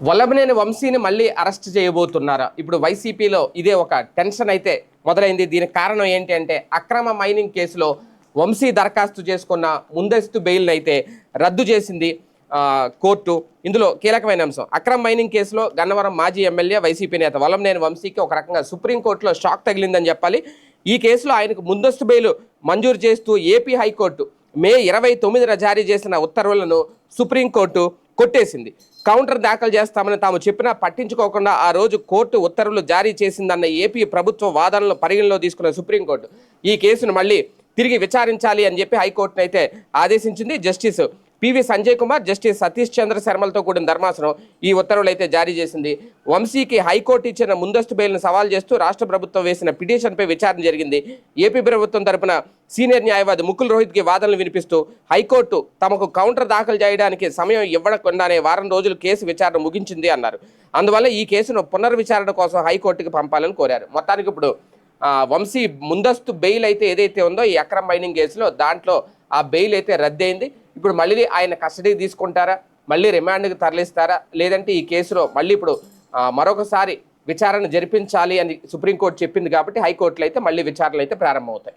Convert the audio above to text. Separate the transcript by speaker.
Speaker 1: వల్లభనేని వంశీని మళ్ళీ అరెస్ట్ చేయబోతున్నారా? ఇప్పుడు వైసీపీలో ఇదే ఒక టెన్షన్ అయితే మొదలైంది. దీనికి కారణం ఏంటి అంటే అక్రమ మైనింగ్ కేసులో వంశీ దరఖాస్తు చేసుకున్న ముందస్తు బెయిల్ని అయితే రద్దు చేసింది కోర్టు. ఇందులో కీలకమైన అంశం. అక్రమ మైనింగ్ కేసులో గన్నవరం మాజీ ఎమ్మెల్యే వైసీపీ నేత వలంనేని వంశీకి ఒక రకంగా సుప్రీంకోర్టులో షాక్ తగిలిందని చెప్పాలి. ఈ కేసులో ఆయనకు ముందస్తు బెయిల్ మంజూరు చేస్తూ ఏపీ హైకోర్టు మే ఇరవై తొమ్మిదిన జారీ చేసిన ఉత్తర్వులను సుప్రీంకోర్టు కొట్టేసింది. కౌంటర్ దాఖలు చేస్తామని తాము చెప్పినా పట్టించుకోకుండా ఆ రోజు కోర్టు ఉత్తర్వులు జారీ చేసిందన్న ఏపీ ప్రభుత్వ వాదనలు పరిగణలో తీసుకున్న సుప్రీంకోర్టు. ఈ కేసును మళ్ళీ తిరిగి విచారించాలి అని చెప్పి హైకోర్టును అయితే ఆదేశించింది. Justice PV Sanjay Kumar justice Satish Chandra శర్మలతో కూడిన ధర్మాసనం ఈ ఉత్తర్వులు అయితే జారీ చేసింది. వంశీకి హైకోర్టు ఇచ్చిన ముందస్తు బెయిల్ను సవాల్ చేస్తూ రాష్ట్ర ప్రభుత్వం వేసిన పిటిషన్పై విచారణ జరిగింది. ఏపీ ప్రభుత్వం తరపున సీనియర్ న్యాయవాది ముకుల్ రోహిత్కి వాదనలు వినిపిస్తూ హైకోర్టు తమకు కౌంటర్ దాఖలు చేయడానికి సమయం ఇవ్వకుండానే వారం రోజులు కేసు విచారణ ముగించింది అన్నారు. అందువల్ల ఈ కేసును పునర్విచారణ కోసం హైకోర్టుకి పంపాలని కోరారు. మొత్తానికి ఇప్పుడు వంశీ ముందస్తు బెయిల్ అయితే ఏదైతే ఉందో ఈ అక్రమ్ మైనింగ్ కేసులో దాంట్లో ఆ బెయిల్ అయితే రద్దయింది. ఇప్పుడు మళ్ళీ ఆయన కస్టడీకి తీసుకుంటారా? మళ్ళీ రిమాండ్కి తరలిస్తారా? లేదంటే ఈ కేసులో మళ్ళీ ఇప్పుడు మరొకసారి విచారణ జరిపించాలి అని సుప్రీంకోర్టు చెప్పింది కాబట్టి హైకోర్టులో అయితే మళ్ళీ విచారణలు అయితే ప్రారంభమవుతాయి.